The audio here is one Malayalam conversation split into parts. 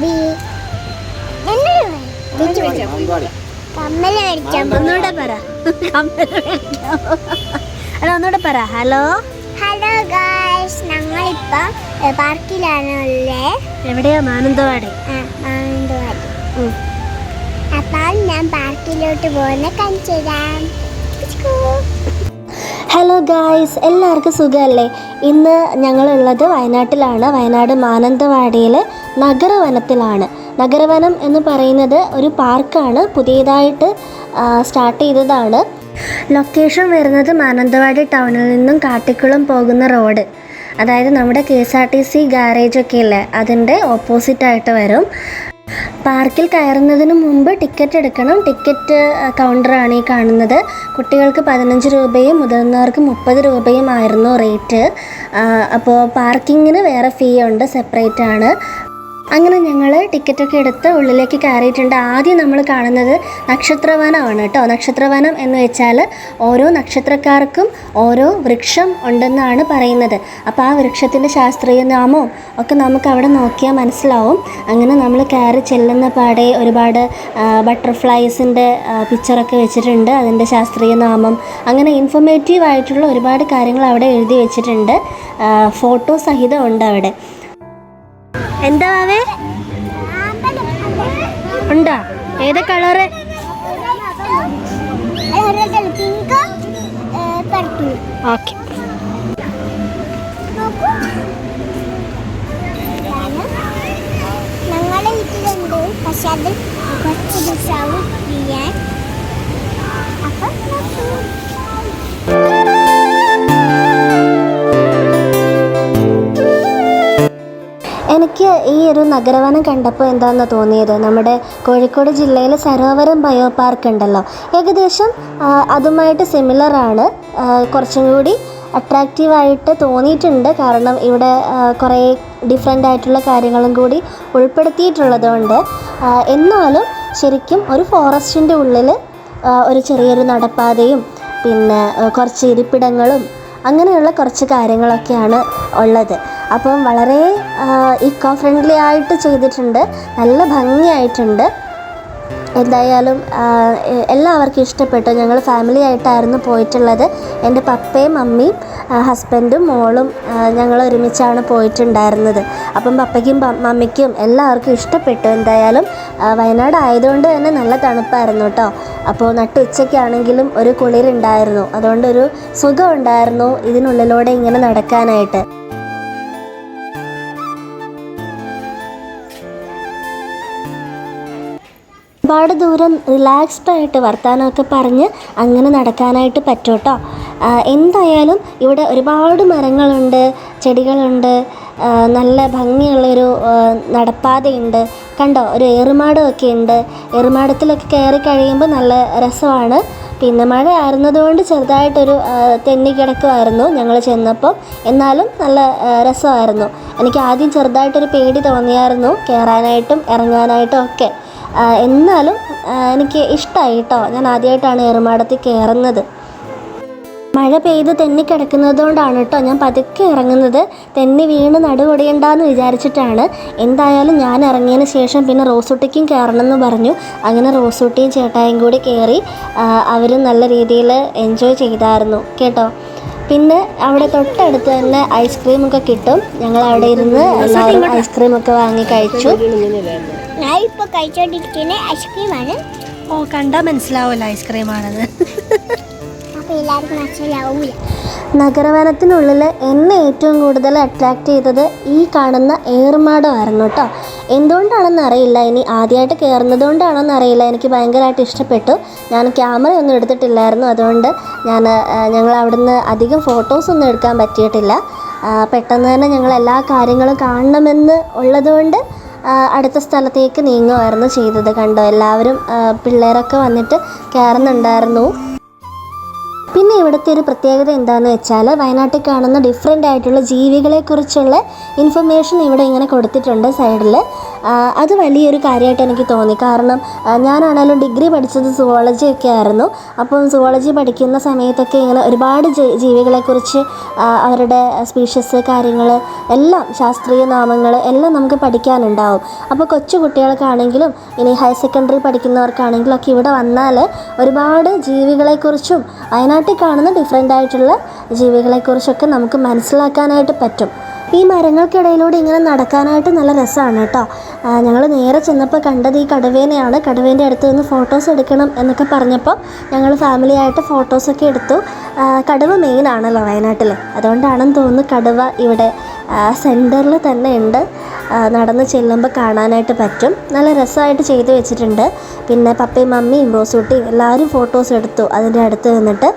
ബി- കമ്മൽ ഒന്നുകൂടെ പറ. കമ്മൽ മേടിക്കാൻ അല്ല ഒന്നുകൂടെ പറ. ഹലോ? ഹലോ ഗായ്സ് ഞങ്ങൾ ഏ, പാർക്കിലാണ് ഉള്ളത് എവിടെയാ? മാനന്തവാടി. മാനന്തവാടി. അപ്പം അപ്പോൾ ഞാൻ പാർക്കിലോട്ട് പോകുന്ന go. ഹലോ ഗായ്സ് എല്ലാവർക്കും സുഖമല്ലേ? ഇന്ന് ഞങ്ങളുള്ളത് വയനാട്ടിലാണ്. വയനാട് മാനന്തവാടിയിലെ നഗരവനത്തിലാണ്. നഗരവനം എന്ന് പറയുന്നത് ഒരു പാർക്കാണ്. പുതിയതായിട്ട് സ്റ്റാർട്ട് ചെയ്തതാണ്. ലൊക്കേഷൻ വരുന്നത് മാനന്തവാടി ടൗണിൽ നിന്നും കാട്ടിക്കുളം പോകുന്ന റോഡ്. അതായത് നമ്മുടെ K S R T C ഗാരേജൊക്കെ ഇല്ലേ? അതിന്റെ ഓപ്പോസിറ്റായിട്ട് വരും. പാർക്കിൽ കയറുന്നതിന് മുമ്പ് ടിക്കറ്റ് എടുക്കണം. ടിക്കറ്റ് കൗണ്ടറാണ് ഈ കാണുന്നത്. കുട്ടികൾക്ക് പതിനഞ്ച് രൂപയും മുതിർന്നവർക്ക് മുപ്പത് രൂപയും ആയിരുന്നു റേറ്റ്. അപ്പോൾ പാർക്കിങ്ങിന് വേറെ ഫീ ഉണ്ട് സെപ്പറേറ്റ് ആണ്. അങ്ങനെ ഞങ്ങൾ ടിക്കറ്റൊക്കെ എടുത്ത് ഉള്ളിലേക്ക് കയറിയിട്ടുണ്ട്. ആദ്യം നമ്മൾ കാണുന്നത് നക്ഷത്രവനമാണ് കേട്ടോ. നക്ഷത്രവനം എന്ന് വെച്ചാൽ ഓരോ നക്ഷത്രക്കാർക്കും ഓരോ വൃക്ഷം ഉണ്ടെന്നാണ് പറയുന്നത്. അപ്പോൾ ആ വൃക്ഷത്തിന്റെ ശാസ്ത്രീയ നാമവും ഒക്കെ നമുക്ക് അവിടെ നോക്കിയാൽ മനസ്സിലാവും. അങ്ങനെ നമ്മൾ കയറി ചെല്ലുന്ന പാടെ ഒരുപാട് ബട്ടർഫ്ലൈസിന്റെ പിക്ചറൊക്കെ വെച്ചിട്ടുണ്ട്. അതിന്റെ ശാസ്ത്രീയ നാമം. അങ്ങനെ ഇൻഫോർമേറ്റീവ് ആയിട്ടുള്ള ഒരുപാട് കാര്യങ്ങൾ അവിടെ എഴുതി വെച്ചിട്ടുണ്ട്. ഫോട്ടോ സഹിതം ഉണ്ട് അവിടെ. എന്താ വാവേ ഉണ്ടോ? ഏത് കളറ് ഓക്കെ ഞങ്ങളെ വീട്ടിലുണ്ട് പക്ഷെ അത് കുറച്ച് ദിവസമാവും ചെയ്യാൻ അപ്പം എനിക്ക് ഈ ഒരു നഗരവനം കണ്ടപ്പോൾ എന്താണെന്ന് തോന്നിയത്? നമ്മുടെ കോഴിക്കോട് ജില്ലയിൽ സരോവരം ബയോ പാർക്ക് ഉണ്ടല്ലോ. ഏകദേശം അതുമായിട്ട് ആ, കുറച്ചും കൂടി അട്രാക്റ്റീവായിട്ട് തോന്നിയിട്ടുണ്ട്. കാരണം ഇവിടെ കുറേ ഡിഫറെന്റ് ആയിട്ടുള്ള കാര്യങ്ങളും കൂടി ഉൾപ്പെടുത്തിയിട്ടുള്ളതുകൊണ്ട് എന്നാലും ശരിക്കും ഒരു ഫോറസ്റ്റിന്റെ ഉള്ളിൽ ഒരു ചെറിയൊരു നടപ്പാതയും പിന്നെ കുറച്ച് ഇരിപ്പിടങ്ങളും അങ്ങനെയുള്ള കുറച്ച് കാര്യങ്ങളൊക്കെയാണ് ഉള്ളത്. അപ്പം വളരെ ഇക്കോ ഫ്രണ്ട്ലി ആയിട്ട് ചെയ്തിട്ടുണ്ട്. നല്ല ഭംഗിയായിട്ടുണ്ട്. എന്തായാലും എല്ലാവർക്കും ഇഷ്ടപ്പെട്ടു. ഞങ്ങൾ ഫാമിലി ആയിട്ടായിരുന്നു പോയിട്ടുള്ളത്. എന്റെ പപ്പയും മമ്മിയും ഹസ്ബൻഡും മോളും ഞങ്ങൾ ഒരുമിച്ചാണ് പോയിട്ടുണ്ടായിരുന്നത്. അപ്പം പപ്പയ്ക്കും മമ്മിക്കും എല്ലാവർക്കും ഇഷ്ടപ്പെട്ടു എന്തായാലും. വയനാട് ആയതുകൊണ്ട് തന്നെ നല്ല തണുപ്പായിരുന്നു കേട്ടോ. അപ്പോൾ നട്ടുച്ചയ്ക്കാണെങ്കിലും ഒരു കുളിരുണ്ടായിരുന്നു. അതുകൊണ്ടൊരു സുഖം ഉണ്ടായിരുന്നു ഇതിനുള്ളിലൂടെ ഇങ്ങനെ നടക്കാനായിട്ട്. ഒരുപാട് ദൂരം റിലാക്സ്ഡ് ആയിട്ട് വർത്തമാനമൊക്കെ പറഞ്ഞ് അങ്ങനെ നടക്കാനായിട്ട് പറ്റൂട്ടോ. എന്തായാലും ഇവിടെ ഒരുപാട് മരങ്ങളുണ്ട് ചെടികളുണ്ട് നല്ല ഭംഗിയുള്ളൊരു നടപ്പാതയുണ്ട്. കണ്ടോ ഒരു ഏറുമാടമൊക്കെ ഉണ്ട്. ഏറുമാടത്തിലൊക്കെ കയറി കഴിയുമ്പോൾ നല്ല രസമാണ്. പിന്നെ മഴ ആയിരുന്നതുകൊണ്ട് ചെറുതായിട്ടൊരു തെന്നി കിടക്കുമായിരുന്നു ഞങ്ങൾ ചെന്നപ്പോൾ എന്നാലും നല്ല രസമായിരുന്നു. എനിക്ക് ആദ്യം ചെറുതായിട്ടൊരു പേടി തോന്നിയായിരുന്നു കയറാനായിട്ടും ഇറങ്ങാനായിട്ടും ഒക്കെ. എന്നാലും എനിക്ക് ഇഷ്ടമായി കേട്ടോ ഞാൻ ആദ്യമായിട്ടാണ് ഏറുമാടത്തിൽ കയറുന്നത് മഴ പെയ്ത് തെന്നി കിടക്കുന്നത് കൊണ്ടാണ് കേട്ടോ ഞാൻ പതുക്കെ ഇറങ്ങുന്നത്. തെന്നി വീണ് നടുകൊടിയണ്ടെന്ന് വിചാരിച്ചിട്ടാണ്. എന്തായാലും ഞാൻ ഇറങ്ങിയതിന് ശേഷം പിന്നെ റോസൂട്ടിക്കും കയറണം എന്ന് പറഞ്ഞു. അങ്ങനെ റോസൂട്ടിയും ചേട്ടായും കൂടി കയറി അവർ നല്ല രീതിയിൽ എൻജോയ് ചെയ്തായിരുന്നു. കേട്ടോ? പിന്നെ അവിടെ തൊട്ടടുത്ത് തന്നെ ഐസ്ക്രീമൊക്കെ കിട്ടും. ഞങ്ങൾ അവിടെ ഇരുന്ന് എല്ലാവരും ഐസ്ക്രീമൊക്കെ വാങ്ങി കഴിച്ചു. ഞാൻ ഇപ്പോൾ കഴിച്ചോണ്ടിരിക്കുന്ന ഐസ്ക്രീമാണ് ഓ കണ്ടാൽ മനസ്സിലാവില്ല ഐസ്ക്രീമാണെന്ന് അപ്പോൾ എല്ലാവർക്കും മനസ്സിലാവൂല നഗരവനത്തിനുള്ളിൽ എന്നെ ഏറ്റവും കൂടുതൽ അട്രാക്റ്റ് ചെയ്തത് ഈ കാണുന്ന ഏറുമാടമായിരുന്നു കേട്ടോ എന്തുകൊണ്ടാണെന്ന് അറിയില്ല. ഇനി ആദ്യമായിട്ട് കയറുന്നത് കൊണ്ടാണെന്ന് അറിയില്ല എനിക്ക് ഭയങ്കരമായിട്ട് ഇഷ്ടപ്പെട്ടു. ഞാൻ ക്യാമറയൊന്നും എടുത്തിട്ടില്ലായിരുന്നു. അതുകൊണ്ട് ഞാൻ ഞങ്ങൾ അവിടുന്ന് അധികം ഫോട്ടോസൊന്നും എടുക്കാൻ പറ്റിയിട്ടില്ല. പെട്ടെന്ന് തന്നെ ഞങ്ങൾ എല്ലാ കാര്യങ്ങളും കാണണമെന്ന് ഉള്ളതുകൊണ്ട് അടുത്ത സ്ഥലത്തേക്ക് നീങ്ങുമായിരുന്നു ചെയ്തത് കണ്ടോ. എല്ലാവരും പിള്ളേരൊക്കെ വന്നിട്ട് കയറുന്നുണ്ടായിരുന്നു പിന്നെ ഇവിടുത്തെ ഒരു പ്രത്യേകത എന്താണെന്ന് വെച്ചാൽ വയനാട്ടിൽ കാണുന്ന ഡിഫറെന്റ് ആയിട്ടുള്ള ജീവികളെക്കുറിച്ചുള്ള ഇൻഫർമേഷൻ ഇവിടെ ഇങ്ങനെ കൊടുത്തിട്ടുണ്ട് സൈഡിൽ അത് വലിയൊരു കാര്യമായിട്ട് എനിക്ക് തോന്നി. കാരണം ഞാനാണെങ്കിലും ഡിഗ്രി പഠിച്ചത് സുവോളജി ഒക്കെ ആയിരുന്നു. അപ്പം സുവോളജി പഠിക്കുന്ന സമയത്തൊക്കെ ഇങ്ങനെ ഒരുപാട് ജീവികളെക്കുറിച്ച് അവരുടെ സ്പീഷ്യസ് കാര്യങ്ങൾ എല്ലാം ശാസ്ത്രീയ നാമങ്ങൾ എല്ലാം നമുക്ക് പഠിക്കാനുണ്ടാവും. അപ്പോൾ കൊച്ചു കുട്ടികൾക്കാണെങ്കിലും ഇനി ഹയർ സെക്കൻഡറി പഠിക്കുന്നവർക്കാണെങ്കിലും ഒക്കെ ഇവിടെ വന്നാൽ ഒരുപാട് ജീവികളെക്കുറിച്ചും വയനാട്ടിൽ കാണുന്ന ഡിഫറെന്റ് ആയിട്ടുള്ള ജീവികളെക്കുറിച്ചൊക്കെ നമുക്ക് മനസ്സിലാക്കാനായിട്ട് പറ്റും. ഈ മരങ്ങൾക്കിടയിലൂടെ ഇങ്ങനെ നടക്കാനായിട്ട് നല്ല രസമാണ് കേട്ടോ. ഞങ്ങൾ നേരെ ചെന്നപ്പോൾ കണ്ടത് ഈ കടുവേനെയാണ്. കടുവേന്റെ അടുത്ത് നിന്ന് ഫോട്ടോസ് എടുക്കണം എന്നൊക്കെ പറഞ്ഞപ്പോൾ ഞങ്ങൾ ഫാമിലിയായിട്ട് ഫോട്ടോസൊക്കെ എടുത്തു. കടുവ മെയിനാണല്ലോ വയനാട്ടിൽ അതുകൊണ്ടാണെന്ന് തോന്നുന്നു കടുവ ഇവിടെ സെന്ററിൽ തന്നെ ഉണ്ട്. നടന്ന് ചെല്ലുമ്പോൾ കാണാനായിട്ട് പറ്റും. നല്ല രസമായിട്ട് ചെയ്തു വെച്ചിട്ടുണ്ട്. പിന്നെ പപ്പയും മമ്മിയും റോസൂട്ടിയും എല്ലാവരും ഫോട്ടോസ് എടുത്തു അതിന്റെ അടുത്ത് നിന്നിട്ട്.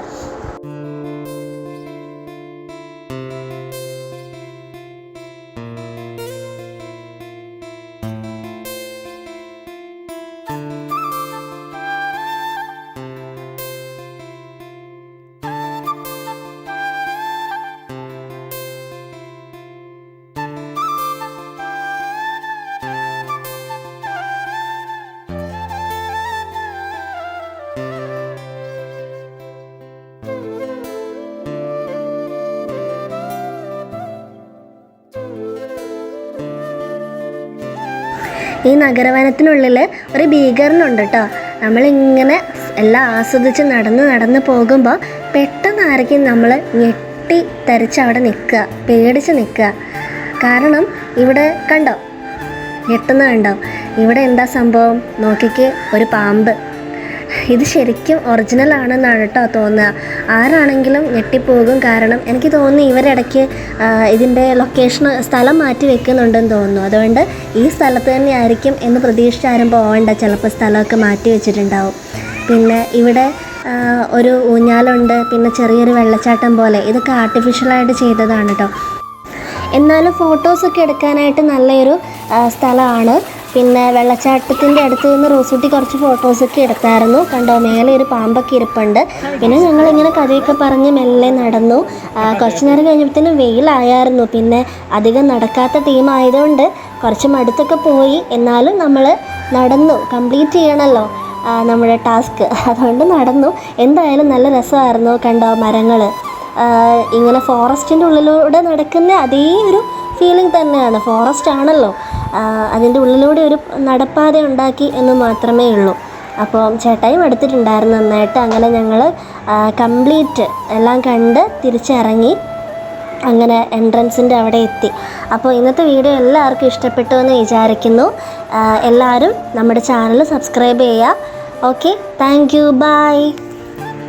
ഈ നഗരവനത്തിനുള്ളിൽ ഒരു ഭീകരനുണ്ട് കേട്ടോ നമ്മളിങ്ങനെ എല്ലാം ആസ്വദിച്ച് നടന്ന് നടന്ന് പോകുമ്പോൾ പെട്ടെന്ന് നമ്മൾ ഞെട്ടി തരിച്ച് അവിടെ നിൽക്കുക പേടിച്ച് നിൽക്കുക. കാരണം ഇവിടെ കണ്ടോ? ഞെട്ടുന്ന കണ്ടോ? ഇവിടെ എന്താ സംഭവം? നോക്കിക്ക് ഒരു പാമ്പ്. ഇത് ശരിക്കും ഒറിജിനൽ ആണെന്നാണ് കേട്ടോ തോന്നുക. ആരാണെങ്കിലും ഞെട്ടിപ്പോകും കാരണം എനിക്ക് തോന്നുന്നു ഇവരിടയ്ക്ക് ഇതിന്റെ ലൊക്കേഷൻ സ്ഥലം മാറ്റി വെക്കുന്നുണ്ടെന്ന് തോന്നുന്നു. അതുകൊണ്ട് ഈ സ്ഥലത്ത് തന്നെ ആയിരിക്കും എന്ന് പ്രതീക്ഷിച്ച് ആരും പോകണ്ട ചിലപ്പോൾ സ്ഥലമൊക്കെ മാറ്റി വെച്ചിട്ടുണ്ടാവും. പിന്നെ ഇവിടെ ഒരു ഊഞ്ഞാലുണ്ട്. പിന്നെ ചെറിയൊരു വെള്ളച്ചാട്ടം പോലെ. ഇതൊക്കെ ആർട്ടിഫിഷ്യലായിട്ട് ചെയ്തതാണ് കേട്ടോ. എന്നാലും ഫോട്ടോസൊക്കെ എടുക്കാനായിട്ട് നല്ലൊരു സ്ഥലമാണ്. പിന്നെ വെള്ളച്ചാട്ടത്തിന്റെ അടുത്ത് നിന്ന് റോസൂട്ടി കുറച്ച് ഫോട്ടോസൊക്കെ എടുത്തായിരുന്നു. കണ്ടോ മേലെ ഒരു പാമ്പൊക്കെ ഇരിപ്പുണ്ട്. പിന്നെ ഞങ്ങളിങ്ങനെ കഥയൊക്കെ പറഞ്ഞ് മെല്ലെ നടന്നു. കുറച്ച് നേരം കഴിഞ്ഞപ്പോഴത്തേനും വെയിലായായിരുന്നു. പിന്നെ അധികം നടക്കാത്ത ടീം ആയതുകൊണ്ട് കുറച്ച് മടുത്തൊക്കെ പോയി. എന്നാലും നമ്മൾ നടന്നു. കംപ്ലീറ്റ് ചെയ്യണമല്ലോ നമ്മുടെ ടാസ്ക് അതുകൊണ്ട് നടന്നു. എന്തായാലും നല്ല രസമായിരുന്നു കണ്ടോ മരങ്ങൾ ഇങ്ങനെ ഫോറസ്റ്റിന്റെ ഉള്ളിലൂടെ നടക്കുന്ന അതേ ഒരു ഫീലിംഗ് തന്നെയാണ്. ഫോറസ്റ്റ് ആണല്ലോ. അതിന്റെ ഉള്ളിലൂടെ ഒരു നടപ്പാത ഉണ്ടാക്കി എന്ന് മാത്രമേ ഉള്ളൂ. അപ്പോൾ ചേട്ടായും എടുത്തിട്ടുണ്ടായിരുന്നു നന്നായിട്ട്. അങ്ങനെ ഞങ്ങൾ കംപ്ലീറ്റ് എല്ലാം കണ്ട് തിരിച്ചിറങ്ങി അങ്ങനെ എൻട്രൻസിന്റെ അവിടെ എത്തി. അപ്പോൾ ഇന്നത്തെ വീഡിയോ എല്ലാവർക്കും ഇഷ്ടപ്പെട്ടു എന്ന് വിചാരിക്കുന്നു. എല്ലാവരും നമ്മുടെ ചാനൽ സബ്സ്ക്രൈബ് ചെയ്യുക. Okay thank you bye.